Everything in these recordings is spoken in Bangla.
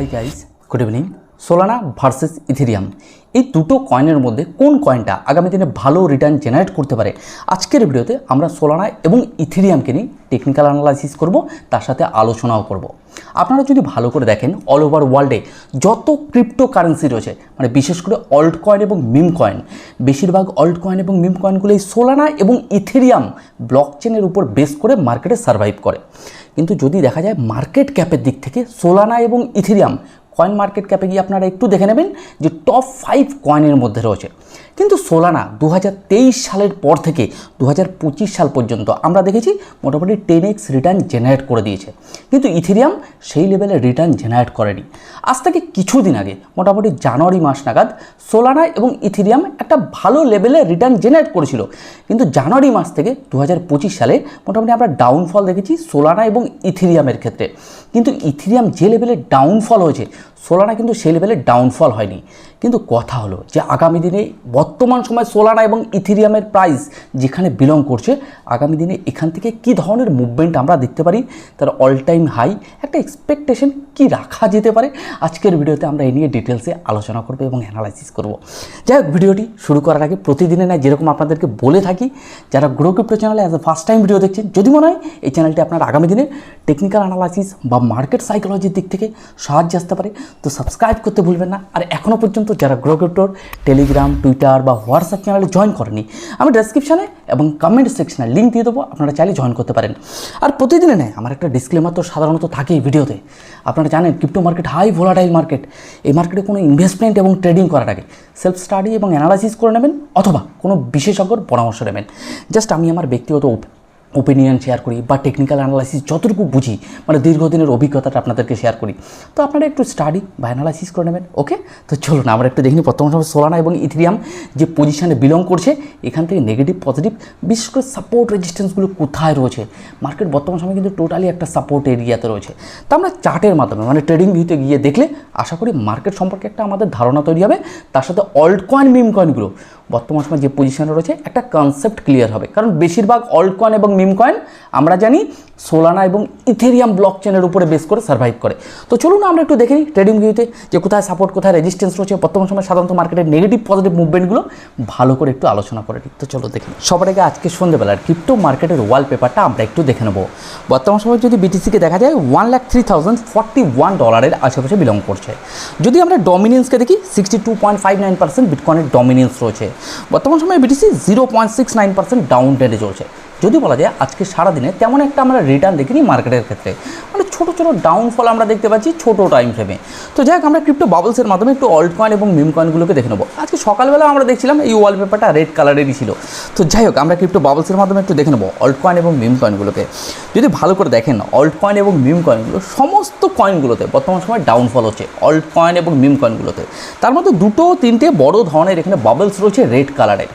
Hi guys good evening Solana versus Ethereum এই দুটো কয়েনের মধ্যে কোন কয়েনটা আগামী দিনে ভালো রিটার্ন জেনারেট করতে পারে? আজকের ভিডিওতে আমরা সোলানা এবং ইথেরিয়ামকে নিয়ে টেকনিক্যাল অ্যানালাইসিস করব, তার সাথে আলোচনাও করব। আপনারা যদি ভালো করে দেখেন অল ওভার ওয়ার্ল্ডে যত ক্রিপ্টো কারেন্সি রয়েছে মানে বিশেষ করে অল্ট কয়েন এবং মিম কয়েন বেশিরভাগ অল্ট কয়েন এবং মিম কয়েনগুলো এই সোলানা এবং ইথেরিয়াম ব্লক চেনের উপর বেস করে মার্কেটে সার্ভাইভ করে। কিন্তু যদি দেখা যায় মার্কেট ক্যাপের দিক থেকে সোলানা এবং ইথিরিয়াম কয়েন মার্কেট ক্যাপে গিয়ে আপনারা একটু দেখে নেবেন যে টপ ফাইভ কয়েনের মধ্যে রয়েছে। কিন্তু সোলানা দু হাজার তেইশ সালের পর থেকে দু হাজার পঁচিশ সাল পর্যন্ত আমরা দেখেছি মোটামুটি টেন এক্স রিটার্ন জেনারেট করে দিয়েছে। কিন্তু ইথেরিয়াম সেই লেভেলে রিটার্ন জেনারেট করেনি। আজ থেকে কিছুদিন আগে, মোটামুটি জানুয়ারি মাস নাগাদ, সোলানা এবং ইথেরিয়াম একটা ভালো লেভেলে রিটার্ন জেনারেট করেছিল। কিন্তু জানুয়ারি মাস থেকে দু হাজার পঁচিশ সালে মোটামুটি আমরা ডাউনফল দেখেছি সোলানা এবং ইথেরিয়ামের ক্ষেত্রে। কিন্তু ইথেরিয়াম যে লেভেলে ডাউনফল হয়েছে সোলানা কিন্তু সেই লেভেলে ডাউনফল হয়নি। কিন্তু কথা হলো যে আগামী দিনে বর্তমান সময় সোলানা এবং ইথিরিয়ামের প্রাইস যেখানে বিলং করছে, আগামী দিনে এখান থেকে কি ধরনের মুভমেন্ট আমরা দেখতে পারি, তার অল টাইম হাই একটা এক্সপেকটেশন কি রাখা যেতে পারে, আজকের ভিডিওতে আমরা এই নিয়ে ডিটেলসে আলোচনা করব এবং অ্যানালাইসিস করব। যাই হোক, ভিডিওটি শুরু করার আগে প্রতিদিনে না যেরকম আপনাদেরকে বলে থাকি, যারা গ্রো ক্রিপ্টো চ্যানেলে as a first time video দেখছেন, যদি মনে হয় এই চ্যানেলটি আপনার আগামী দিনে টেকনিক্যাল অ্যানালাইসিস বা মার্কেট সাইকোলজির দিক থেকে সাহায্য আসতে পারে তো সাবস্ক্রাইব করতে ভুলবেন না। আর এখনও পর্যন্ত যারা গ্রো ক্রিপ্টোর টেলিগ্রাম টুইটার বা হোয়াটসঅ্যাপ চ্যানেলে জয়েন করেনি, আমি ডেসক্রিপশানে এবং কমেন্ট সেকশনে লিঙ্ক দিয়ে দেবো, আপনারা চাইলে জয়েন করতে পারেন। আর প্রতিদিনে নেয় আমার একটা ডিসক্লেমার তো সাধারণত থাকেই ভিডিওতে আপনারা জানেন crypto market high volatile market এই মার্কেটে কোনো ইনভেস্টমেন্ট এবং ট্রেডিং করার আগে সেলফ স্টাডি এবং অ্যানালাইসিস করে নেবেন, অথবা কোনো বিশেষজ্ঞর পরামর্শ নেবেন। জাস্ট আমি আমার ব্যক্তিগত ওপিনিয়ন শেয়ার করি বা টেকনিক্যাল অ্যানালাইসিস যতটুকু বুঝি মানে দীর্ঘদিনের অভিজ্ঞতাটা আপনাদেরকে শেয়ার করি। তো আপনারা একটু স্টাডি বা অ্যানালাইসিস করে নেবেন ওকে তো চলুন, আমরা একটু দেখিনি বর্তমান সময় সোলানা এবং ইথিরিয়াম যে পজিশানে বিলং করছে, এখান থেকে নেগেটিভ পজিটিভ বিশেষ করে সাপোর্ট রেজিস্ট্যান্সগুলো কোথায় রয়েছে? মার্কেট বর্তমান সময় কিন্তু টোটালি একটা সাপোর্ট এরিয়াতে রয়েছে। তো আমরা চার্টের মাধ্যমে মানে ট্রেডিং ভিউতে গিয়ে দেখলে, আশা করি মার্কেট সম্পর্কে একটা আমাদের ধারণা তৈরি হবে। তার সাথে অল্ট কয়েন মিম কয়েনগুলো বর্তমান সময় যে পজিশনে রয়েছে, একটা কনসেপ্ট ক্লিয়ার হবে। কারণ বেশিরভাগ অল্ট কয়েন এবং মিম কয়েন, আমরা জানি সোলানা এবং ইথেরিয়াম ব্লক চেনের উপরে বেস করে সার্ভাইভ করে। তো চলুন আমরা একটু দেখে নিই ট্রেডিং ভিউতে যে কোথায় সাপোর্ট কোথায় রেজিস্ট্যান্স রয়েছে, বর্তমান সময় সাধারণত মার্কেটের নেগেটিভ পজিটিভ মুভমেন্টগুলো ভালো করে একটু আলোচনা করে নিই। তো চলো দেখি সবার আগে আজকে সন্ধ্যেবেলার ক্রিপ্টো মার্কেটের ওয়াল পেপারটা আমরা একটু দেখে নেব। বর্তমান সময় যদি বিটিসিকে দেখা যায় one lakh three thousand forty one ডলারের আশেপাশে বিলং করছে। যদি আমরা ডমিনেন্সকে দেখি sixty two point five nine percent বিটকয়েনের dominance রয়েছে। বর্তমান সময়ে BTC zero point six nine percent down ট্রেন্ডে চলছে। যদি বলা যায় আজকে সারাদিনে তেমন একটা আমরা রিটার্ন দেখিনি মার্কেটের ক্ষেত্রে। মানে ছোটো ছোটো ডাউনফল আমরা দেখতে পাচ্ছি ছোটো টাইম ফ্রেমে তো যাই হোক, আমরা ক্রিপ্টো বাবলসের মাধ্যমে একটু অল্ট কয়েন এবং মিম কয়েনগুলোকে দেখে নেব। আজকে সকালবেলা আমরা দেখছিলাম এই ওয়ালপেপারটা রেড কালারেরই ছিল। তো যাই হোক, আমরা ক্রিপ্টো বাবলসের মাধ্যমে একটু দেখে নেব অল্ট কয়েন এবং মিম কয়েনগুলোকে যদি ভালো করে দেখেন অল্ট কয়েন এবং মিম কয়েনগুলো সমস্ত কয়েনগুলোতে বর্তমান সময় ডাউনফল হচ্ছে অল্ট কয়েন এবং মিম কয়েনগুলোতে তার মধ্যে দুটো, তিনটে বড় ধরনের এখানে বাবলস রয়েছে রেড কালারের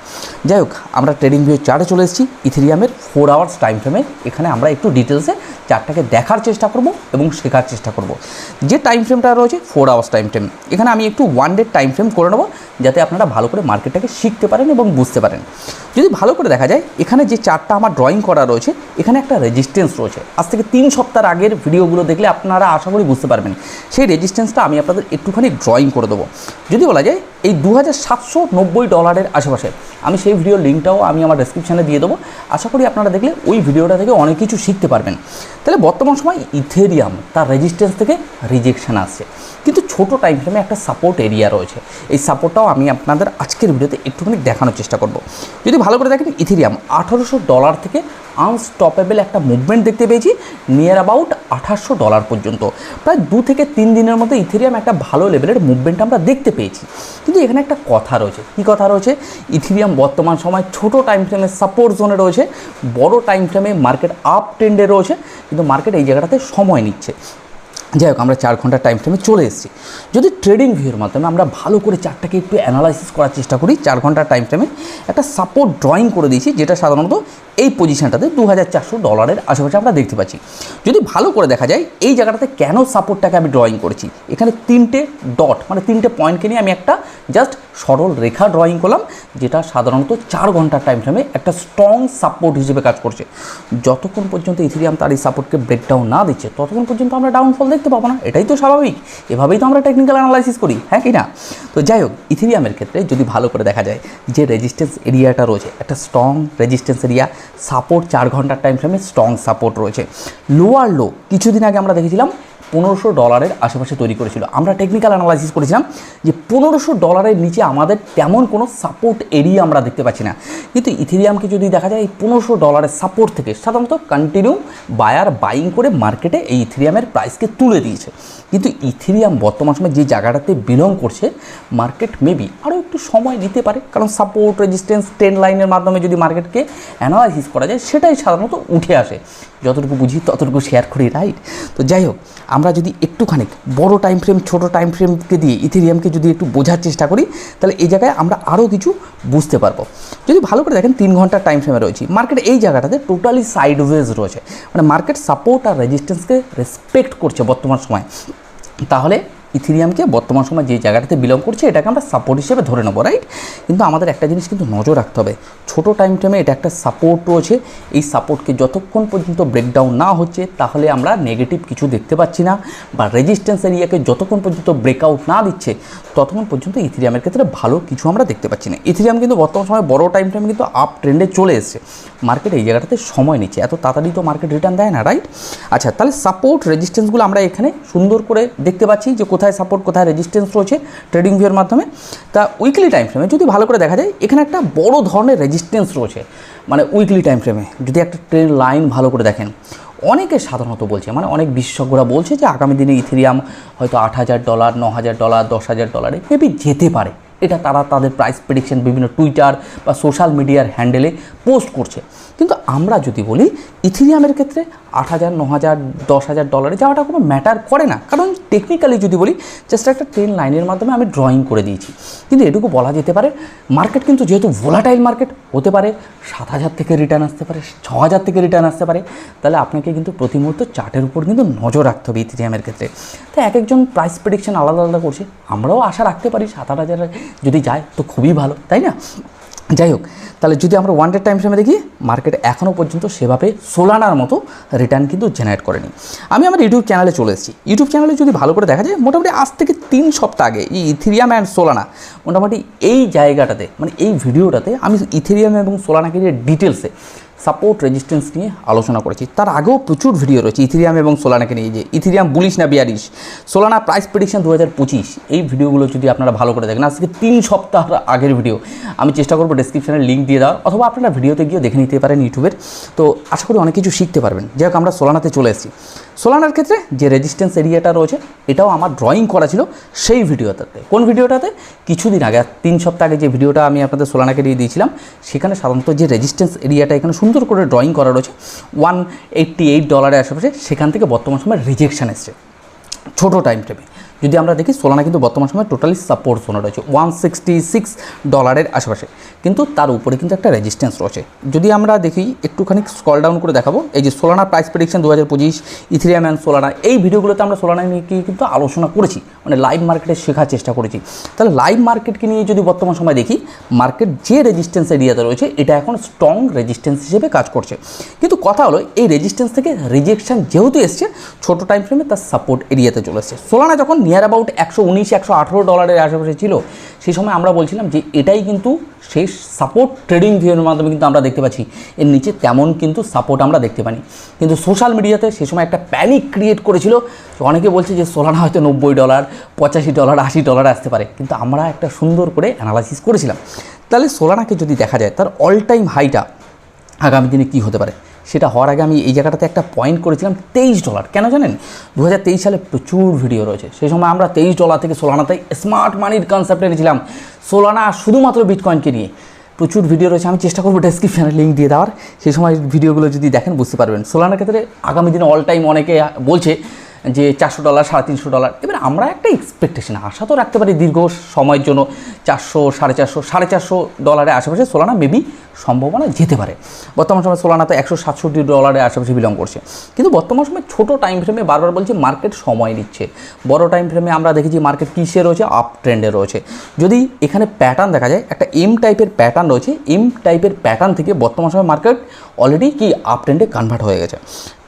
যাই হোক, আমরা ট্রেডিং ভিউ চার্টে চলে এসেছি ইথেরিয়ামের ফোর আওয়ার্স টাইম ফ্রেমে এখানে আমরা একটু ডিটেলসে চারটাকে দেখার চেষ্টা করব এবং শেখার চেষ্টা করব। যে টাইম ফ্রেমটা রয়েছে ফোর আওয়ার্স টাইম ফ্রেম এখানে আমি একটু ওয়ান ডে টাইম ফ্রেম করে নেব, যাতে আপনারা ভালো করে মার্কেটটাকে শিখতে পারেন এবং বুঝতে পারেন। যদি ভালো করে দেখা যায়, এখানে যে চারটা আমার ড্রয়িং করা রয়েছে, এখানে একটা রেজিস্ট্যান্স রয়েছে। আজ থেকে তিন সপ্তাহ আগের ভিডিওগুলো দেখলে আপনারা আশা করি বুঝতে পারবেন। সেই রেজিস্ট্যান্সটা আমি আপনাদের একটুখানি ড্রয়িং করে দেবো। যদি বলা যায় এই দু হাজার সাতশো নব্বই ডলারের আশেপাশে। আমি সেই ভিডিও লিঙ্কটাও আমি আমার ডেসক্রিপশানে দিয়ে দেবো। আশা করি আপনারা দেখলে ওই ভিডিওটা থেকে অনেক কিছু শিখতে পারবেন। তাহলে বর্তমান সময় ইথেরিয়াম তার রেজিস্ট্যান্স থেকে রিজেকশান আসছে। কিন্তু ছোট টাইম ফ্রেমে একটা সাপোর্ট এরিয়া রয়েছে। এই সাপোর্টটাও আমি আপনাদের আজকের ভিডিওতে একটুখানি দেখানোর চেষ্টা করব। যদি ভালো করে দেখেন ইথেরিয়াম আঠারোশো ডলার থেকে আনস্টপেবল একটা মুভমেন্ট দেখতে পেয়েছি নিয়ার অ্যাবাউট আঠাশশো ডলার পর্যন্ত। প্রায় দু থেকে তিন দিনের মধ্যে ইথেরিয়াম একটা ভালো লেভেলের মুভমেন্ট আমরা দেখতে পেয়েছি। কিন্তু এখানে একটা কথা রয়েছে। কি কথা রয়েছে? ইথেরিয়াম বর্তমান সময় ছোট টাইম ফ্রেমে সাপোর্ট জোনে রয়েছে, বড় টাইম ফ্রেমে মার্কেট আপ ট্রেন্ডে রয়েছে, কিন্তু মার্কেট এই জায়গাটাতে সময় নিচ্ছে। যাই হোক, আমরা চার ঘণ্টার টাইম ফ্রেমে চলে এসেছি। যদি ট্রেডিং ভিউর মাধ্যমে আমরা ভালো করে চারটাকে একটু অ্যানালাইসিস করার চেষ্টা করি, চার ঘণ্টার টাইম ফ্রেমে একটা সাপোর্ট ড্রয়িং করে দিয়েছি, যেটা সাধারণত এই পজিশানটাতে দু হাজার চারশো ডলারের আশেপাশে আমরা দেখতে পাচ্ছি। যদি ভালো করে দেখা যায়, এই জায়গাটাতে কেন সাপোর্টটাকে আমি ড্রয়িং করেছি? এখানে তিনটে ডট মানে তিনটে পয়েন্টকে নিয়ে আমি একটা জাস্ট সরল রেখা ড্রয়িং করলাম, যেটা সাধারণত চার ঘণ্টার টাইম ফ্রেমে একটা স্ট্রং সাপোর্ট হিসেবে কাজ করছে। যতক্ষণ পর্যন্ত ইথিরিয়াম তার এই সাপোর্টকে ব্রেকডাউন না দিচ্ছে, ততক্ষণ পর্যন্ত আমরা ডাউনফল দেখছি দেখতে পাবো না। এটাই তো স্বাভাবিক। এভাবেই তো আমরা টেকনিক্যাল অ্যানালাইসিস করি হ্যাঁ কি না? তো যাই হোক, ইথিরিয়ামের ক্ষেত্রে যদি ভালো করে দেখা যায় যে রেজিস্ট্যান্স এরিয়াটা রয়েছে, একটা স্ট্রং রেজিস্ট্যান্স এরিয়া সাপোর্ট চার ঘণ্টার টাইম ফ্রেমে স্ট্রং সাপোর্ট রয়েছে। লোয়ার লো কিছুদিন আগে আমরা দেখেছিলাম পনেরোশো ডলারের আশেপাশে তৈরি করেছিল। আমরা টেকনিক্যাল অ্যানালাইসিস করেছিলাম যে পনেরোশো ডলারের নিচে আমাদের তেমন কোনো সাপোর্ট এরিয়া আমরা দেখতে পাচ্ছি না। কিন্তু ইথেরিয়ামকে যদি দেখা যায়, এই পনেরোশো ডলারের সাপোর্ট থেকে সাধারণত কন্টিনিউ বায়ার বাইং করে মার্কেটে এই ইথেরিয়ামের প্রাইসকে তুলে দিয়েছে। কিন্তু ইথেরিয়াম বর্তমান সময় যে জায়গাটাতে বিলং করছে মার্কেট মেবি আরও একটু সময় দিতে পারে। কারণ সাপোর্ট রেজিস্ট্যান্স ট্রেন লাইনের মাধ্যমে যদি মার্কেটকে অ্যানালাইসিস করা যায়, সেটাই সাধারণত উঠে আসে। যতটুকু বুঝি ততটুকু শেয়ার করি রাইট তো যাই হোক আমরা যদি একটুখানি বড় টাইম ফ্রেম ছোটো টাইম ফ্রেমকে দিয়ে ইথেরিয়ামকে যদি একটু বোঝার চেষ্টা করি, তাহলে এই জায়গায় আমরা আরও কিছু বুঝতে পারব। যদি ভালো করে দেখেন, তিন ঘণ্টার টাইম ফ্রেমে রয়েছি। মার্কেট এই জায়গাটাতে টোটালি সাইডওয়েজ রয়েছে। মানে মার্কেট সাপোর্ট আর রেজিস্ট্যান্সকে রেসপেক্ট করছে বর্তমান সময়। তাহলে ইথিরিয়ামকে বর্তমান সময় যে জায়গাটাতে বিলং করছে, এটাকে আমরা সাপোর্ট হিসেবে ধরে নেব রাইট কিন্তু আমাদের একটা জিনিস কিন্তু নজর রাখতে হবে। ছোটো টাইম ফ্রেমে এটা একটা সাপোর্ট রয়েছে। এই সাপোর্টকে যতক্ষণ পর্যন্ত ব্রেকডাউন না হচ্ছে, তাহলে আমরা নেগেটিভ কিছু দেখতে পাচ্ছি না বা রেজিস্ট্যান্স এরিয়াকে যতক্ষণ পর্যন্ত ব্রেকআউট না দিচ্ছে, ততক্ষণ পর্যন্ত ইথিরিয়ামের ক্ষেত্রে ভালো কিছু আমরা দেখতে পাচ্ছি না। ইথিরিয়াম কিন্তু বর্তমান সময় বড় টাইম ফ্রেমে কিন্তু আপ ট্রেন্ডে চলে এসেছে। মার্কেট এই জায়গাটাতে সময় নিচ্ছে। এত তাড়াতাড়ি তো মার্কেট রিটার্ন দেয় না রাইট আচ্ছা তাহলে সাপোর্ট রেজিস্ট্যান্সগুলো আমরা এখানে সুন্দর করে দেখতে পাচ্ছি যে কোথায় সাপোর্ট কোথায় রেজিস্ট্যান্স রয়েছে ট্রেডিং ভিউর মাধ্যমে। তা উইকলি টাইম ফ্রেমে যদি ভালো করে দেখা যায়, এখানে একটা বড় ধরনের রেজিস্ট্যান্স রয়েছে। মানে উইকলি টাইম ফ্রেমে যদি একটা ট্রেন লাইন ভালো করে দেখেন, অনেকে সাধারণত বলছে মানে অনেক বিশেষজ্ঞরা বলছে যে আগামী দিনে ইথেরিয়াম হয়তো আট হাজার ডলার ন হাজার ডলার দশ হাজার ডলারে মেবি যেতে পারে। এটা তারা তাদের প্রাইস প্রেডিকশন বিভিন্ন টুইটার বা সোশ্যাল মিডিয়ার হ্যান্ডেলে পোস্ট করছে। কিন্তু আমরা যদি বলি, ইথিরিয়ামের ক্ষেত্রে আট হাজার, ন হাজার, দশ হাজার ডলারে যাওয়াটা কোনো ম্যাটার করে না। কারণ টেকনিক্যালি যদি বলি জাস্ট একটা ট্রেন লাইনের মাধ্যমে আমি ড্রয়িং করে দিয়েছি। কিন্তু এটুকু বলা যেতে পারে মার্কেট কিন্তু যেহেতু ভোলাটাইল মার্কেট হতে পারে সাত হাজার থেকে রিটার্ন আসতে পারে, ছ হাজার থেকে রিটার্ন আসতে পারে, তাহলে আপনাকে কিন্তু প্রতি মুহূর্ত চার্টের উপর কিন্তু নজর রাখতে হবে ইথিরিয়ামের ক্ষেত্রে। তো এক একজন প্রাইস প্রেডিকশন আলাদা আলাদা করছে, আমরাও আশা রাখতে পারি সাত আট হাজার যদি যায়, তো খুবই ভালো, তাই না? যাই হোক, তাহলে যদি আমরা ওয়ান ডে টাইম ফ্রেমে দেখি মার্কেট এখনও পর্যন্ত সেভাবে সোলানার মতো রিটার্ন কিন্তু জেনারেট করেনি। আমি আমার ইউটিউব চ্যানেলে চলে এসেছি। ইউটিউব চ্যানেলে যদি ভালো করে দেখা যায়, মোটামুটি আজ থেকে তিন সপ্তাহ আগে এই ইথেরিয়াম অ্যান্ড সোলানা মোটামুটি এই জায়গাটাতে মানে এই ভিডিওটাতে আমি ইথেরিয়াম এবং সোলানাকে নিয়ে ডিটেলসে সাপোর্ট রেজিস্ট্যান্স নিয়ে আলোচনা করেছি। তার আগেও প্রচুর ভিডিও রয়েছে, ইথিরিয়াম এবং সোলানাকে নিয়ে যে ইথিরিয়াম বুলিশ না বিয়ারিশ সোলানা প্রাইস প্রেডিকশন দু হাজার পঁচিশ, এই ভিডিওগুলো যদি আপনারা ভালো করে দেখেন, আজকে তিন সপ্তাহ আগের ভিডিও আমি চেষ্টা করব ডিসক্রিপশানে লিঙ্ক দিয়ে দেওয়ার, অথবা আপনারা ভিডিওতে গিয়ে দেখে নিতে পারেন ইউটিউবের। তো আশা করি অনেক কিছু শিখতে পারবেন। যাই হোক, আমরা সোলানাতে চলে এসেছি। সোলানার ক্ষেত্রে যে রেজিস্ট্যান্স এরিয়াটা রয়েছে, এটাও আমার ড্রয়িং করা ছিল সেই ভিডিওটাতে। কোন ভিডিওটাতে? কিছুদিন আগে তিন সপ্তাহ আগে যে ভিডিওটা আমি আপনাদের সোলানাকে দিয়ে দিয়েছিলাম, সেখানে সাধারণত যে রেজিস্ট্যান্স এরিয়াটা এখানে সুন্দর করে ড্রয়িং করা রয়েছে ওয়ান এইট্টি এইট ডলারের আশেপাশে, সেখান থেকে বর্তমান সময় রিজেকশান এসছে। ছোটো টাইম ফ্রেমে যদি আমরা দেখি সোলানা কিন্তু বর্তমান সময় টোটালি সাপোর্ট জোনে রয়েছে ওয়ান সিক্সটি সিক্স ডলারের আশেপাশে। কিন্তু তার উপরে কিন্তু একটা রেজিস্ট্যান্স রয়েছে। যদি আমরা দেখি, একটুখানি স্কল ডাউন করে দেখাবো, এই যে সোলানা প্রাইস প্রেডিকশন দু হাজার পঁচিশ ইথিরিয়াম অ্যান্ড সোলানা এই ভিডিওগুলোতে আমরা সোলানা নিয়ে কিন্তু আলোচনা করেছি মানে লাইভ মার্কেটে শেখার চেষ্টা করেছি। তাহলে লাইভ মার্কেটকে নিয়ে যদি বর্তমান সময় দেখি মার্কেট যে রেজিস্ট্যান্স এরিয়াতে রয়েছে, এটা এখন স্ট্রং রেজিস্ট্যান্স হিসেবে কাজ করছে। কিন্তু কথা হলো, এই রেজিস্ট্যান্স থেকে রিজেকশন যেহেতু এসছে, ছোটো টাইম ফ্রেমে তার সাপোর্ট এরিয়াতে চলে এসছে। সোলানা যখন নিয়ার অ্যাবাউট একশো উনিশ, একশো আঠেরো ডলারের আশেপাশে ছিল, সেই সময় আমরা বলছিলাম যে এটাই কিন্তু সেই সাপোর্ট ট্রেডিং ভিউর মাধ্যমে কিন্তু আমরা দেখতে পাচ্ছি। এর নিচে তেমন কিন্তু সাপোর্ট আমরা দেখতে পাইনি। কিন্তু সোশ্যাল মিডিয়াতে সে সময় একটা প্যানিক ক্রিয়েট করেছিল। অনেকে বলছে যে সোলানা হয়তো নব্বই ডলার পঁচাশি ডলার আশি ডলার আসতে পারে। কিন্তু আমরা একটা সুন্দর করে অ্যানালাইসিস করেছিলাম। তাহলে সোলানাকে যদি দেখা যায়, তার অল টাইম হাইটা আগামী দিনে কী হতে পারে? সেটা হওয়ার আগে আমি এই জায়গাটাতে একটা পয়েন্ট করেছিলাম, তেইশ ডলার কেন জানেন? দু হাজার তেইশ সালে প্রচুর ভিডিও রয়েছে। সেই সময় আমরা তেইশ ডলার থেকে সোলানাতে স্মার্ট মানির কনসেপ্ট এনেছিলাম। সোলানা শুধুমাত্র বিটকয়েনকে নিয়ে। প্রচুর ভিডিও রয়েছে, আমি চেষ্টা করব ডেসক্রিপশানে লিঙ্ক দিয়ে দেওয়ার। সেই সময় ভিডিওগুলো যদি দেখেন, বুঝতে পারবেন। সোলানার ক্ষেত্রে আগামী দিনে অল টাইম অনেকে বলছে যে চারশো ডলার সাড়ে তিনশো ডলার এবার আমরা একটা এক্সপেকটেশন আশা তো রাখতে পারি দীর্ঘ সময়ের জন্য চারশো, সাড়ে চারশো সাড়ে চারশো ডলারের আশেপাশে সোলানা মেবি সম্ভাবনা যেতে পারে। বর্তমান সময় সোলানা তো একশো সাতষট্টি ডলারের আশেপাশে বিলং করছে। কিন্তু বর্তমান সময় ছোটো টাইম ফ্রেমে বারবার বলছি মার্কেট সময় নিচ্ছে। বড় টাইম ফ্রেমে আমরা দেখেছি মার্কেট কিসে রয়েছে? আপ ট্রেন্ডে রয়েছে। যদি এখানে প্যাটার্ন দেখা যায়, একটা এম টাইপের প্যাটার্ন রয়েছে এম টাইপের প্যাটার্ন থেকে বর্তমান সময় মার্কেট অলরেডি কি আপ ট্রেন্ডে কনভার্ট হয়ে গেছে।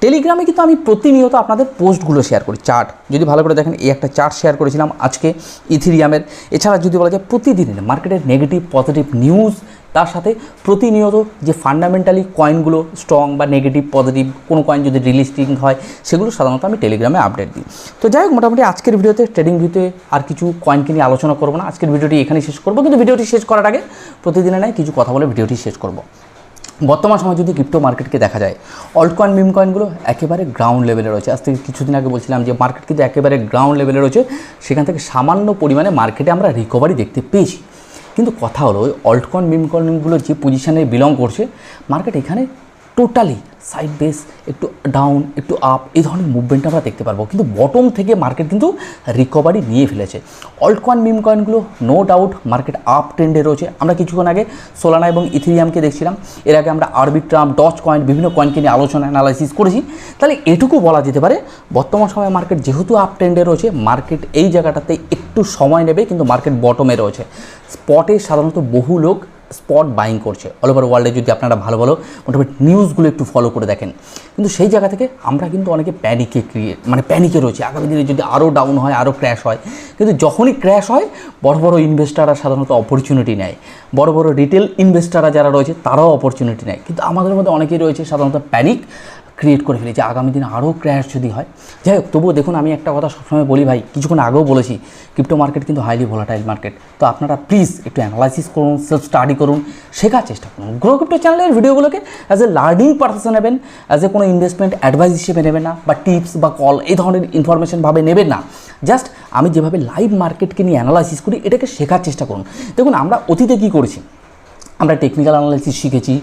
টেলিগ্রামে কিন্তু আমি প্রতিনিয়ত আপনাদের পোস্টগুলো শেয়ার করি চার্ট যদি ভালো করে দেখেন, এই একটা চার্ট শেয়ার করেছিলাম আজকে ইথিরিয়ামের এছাড়া যদি বলা যায় প্রতিদিনের মার্কেটের নেগেটিভ পজিটিভ নিউজ তার সাথে প্রতিনিয়ত যে ফান্ডামেন্টালি কয়েনগুলো স্ট্রং বা নেগেটিভ পজিটিভ কোনো কয়েন যদি রিলিস্টিং হয়, সেগুলো সাধারণত আমি টেলিগ্রামে আপডেট দিই। তো যাই হোক, মোটামুটি আজকের ভিডিওতে ট্রেডিং ভিডিওতে আর কিছু কয়েনকে নিয়ে আলোচনা করব না। আজকের ভিডিওটি এখানেই শেষ করব। কিন্তু ভিডিওটি শেষ করার আগে প্রতিদিনে নয় কিছু কথা বলে ভিডিওটি শেষ করব। বর্তমান সময় যদি ক্রিপ্টো মার্কেটকে দেখা যায় অল্টকয়েন মিম কয়েনগুলো একেবারে গ্রাউন্ড লেভেলে রয়েছে। আজ থেকে কিছুদিন আগে বলছিলাম যে মার্কেট কিন্তু একেবারে গ্রাউন্ড লেভেলে রয়েছে। সেখান থেকে সামান্য পরিমাণে মার্কেটে আমরা রিকভারি দেখতে পেয়েছি। কিন্তু কথা হলো, ওই অল্টকয়েন মিম কয়েনগুলো যে পজিশানে বিলং করছে মার্কেট এখানে টোটালি সাইড বেস একটু ডাউন একটু আপ এই ধরনের মুভমেন্ট আমরা দেখতে পারব। কিন্তু বটম থেকে মার্কেট কিন্তু রিকভারি নিয়ে ফেলেছে। অল্ট কয়েন মিম কয়েনগুলো নো ডাউট মার্কেট আপ ট্রেন্ডে রয়েছে। আমরা কিছুক্ষণ আগে সোলানা এবং ইথিরিয়ামকে দেখছিলাম। এর আগে আমরা আরবিট্রাম ডচ কয়েন বিভিন্ন কয়েনকে নিয়ে আলোচনা অ্যানালাইসিস করেছি। তাহলে এটুকু বলা যেতে পারে, বর্তমান সময়ে মার্কেট যেহেতু আপ ট্রেন্ডে রয়েছে মার্কেট এই জায়গাটাতে একটু সময় নেবে, কিন্তু মার্কেট বটমে রয়েছে। স্পটে সাধারণত বহু লোক স্পট বাইং করছে অল ওভার ওয়ার্ল্ডে যদি আপনারা ভালো ভালো মোটামুটি নিউজগুলো একটু ফলো করে দেখেন। কিন্তু সেই জায়গা থেকে আমরা কিন্তু অনেকে প্যানিকে ক্রিয়েট মানে প্যানিকে রয়েছে। আগামী দিনে যদি আরও ডাউন হয় আরও ক্র্যাশ হয়, কিন্তু যখনই ক্র্যাশ হয়, বড় বড় ইনভেস্টাররা সাধারণত অপরচুনিটি নেয়। বড় বড় রিটেল ইনভেস্টাররা যারা রয়েছে, তারাও অপরচুনিটি নেয়। কিন্তু আমাদের মধ্যে অনেকেই রয়েছে সাধারণত প্যানিক ক্রিয়েট করে ফেলেছি। আগামী দিনে আরও ক্র্যাশ যদি হয়, যাই হোক, তবুও দেখুন, আমি একটা কথা সবসময় বলি ভাই, কিছুক্ষণ আগেও বলেছি ক্রিপ্টো মার্কেট কিন্তু হাইলি ভোলাটাইল মার্কেট তো আপনারা প্লিজ একটু অ্যানালাইসিস করুন সেলফ স্টাডি করুন, শেখার চেষ্টা করুন। গ্রো ক্রিপ্টো চ্যানেলের ভিডিওগুলোকে অ্যাজ এ লার্নিং পারপাসে নেবেন অ্যাজ এ কোনো ইনভেস্টমেন্ট অ্যাডভাইস হিসেবে নেবেন না, বা টিপস বা কল এই ধরনের ইনফরমেশন ভাবে নেবেন না। জাস্ট আমি যেভাবে লাইভ মার্কেটকে নিয়ে অ্যানালাইসিস করি, এটাকে শেখার চেষ্টা করুন। দেখুন, আমরা অতীতে কী করেছি? আমরা টেকনিক্যাল অ্যানালাইসিস শিখেছি,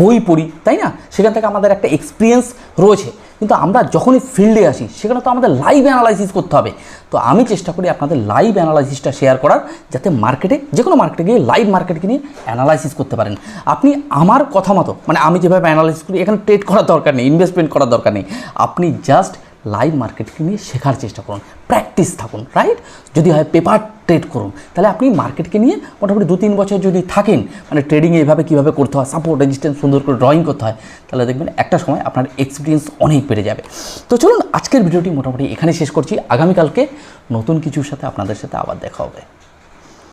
বই পড়ি, তাই না? সেখান থেকে আমাদের একটা এক্সপিরিয়েন্স রয়েছে। কিন্তু আমরা যখনই ফিল্ডে আসি, সেখানে তো আমাদের লাইভ অ্যানালাইসিস করতে হবে। তো আমি চেষ্টা করি আপনাদের লাইভ অ্যানালাইসিসটা শেয়ার করার, যাতে মার্কেটে যে কোনো মার্কেটে গিয়ে লাইভ মার্কেটকে নিয়ে অ্যানালাইসিস করতে পারেন। আপনি আমার কথা মতো মানে আমি যেভাবে অ্যানালাইসিস করি, এখানে ট্রেড করার দরকার নেই ইনভেস্টমেন্ট করার দরকার নেই। আপনি জাস্ট লাইভ মার্কেটকে নিয়ে শেখার চেষ্টা করুন প্র্যাকটিস থাকুন রাইট যদি হয় পেপার ট্রেড করুন, তাহলে আপনি মার্কেটকে নিয়ে মোটামুটি দু তিন বছর যদি থাকেন মানে ট্রেডিংয়ে এভাবে কীভাবে করতে হয় সাপোর্ট রেজিস্ট্যান্স সুন্দর করে ড্রয়িং করতে হয়, তাহলে দেখবেন একটা সময় আপনার এক্সপিরিয়েন্স অনেক বেড়ে যাবে। তো চলুন আজকের ভিডিওটি মোটামুটি এখানে শেষ করছি। আগামীকালকে নতুন কিছুর সাথে আপনাদের সাথে আবার দেখা হবে।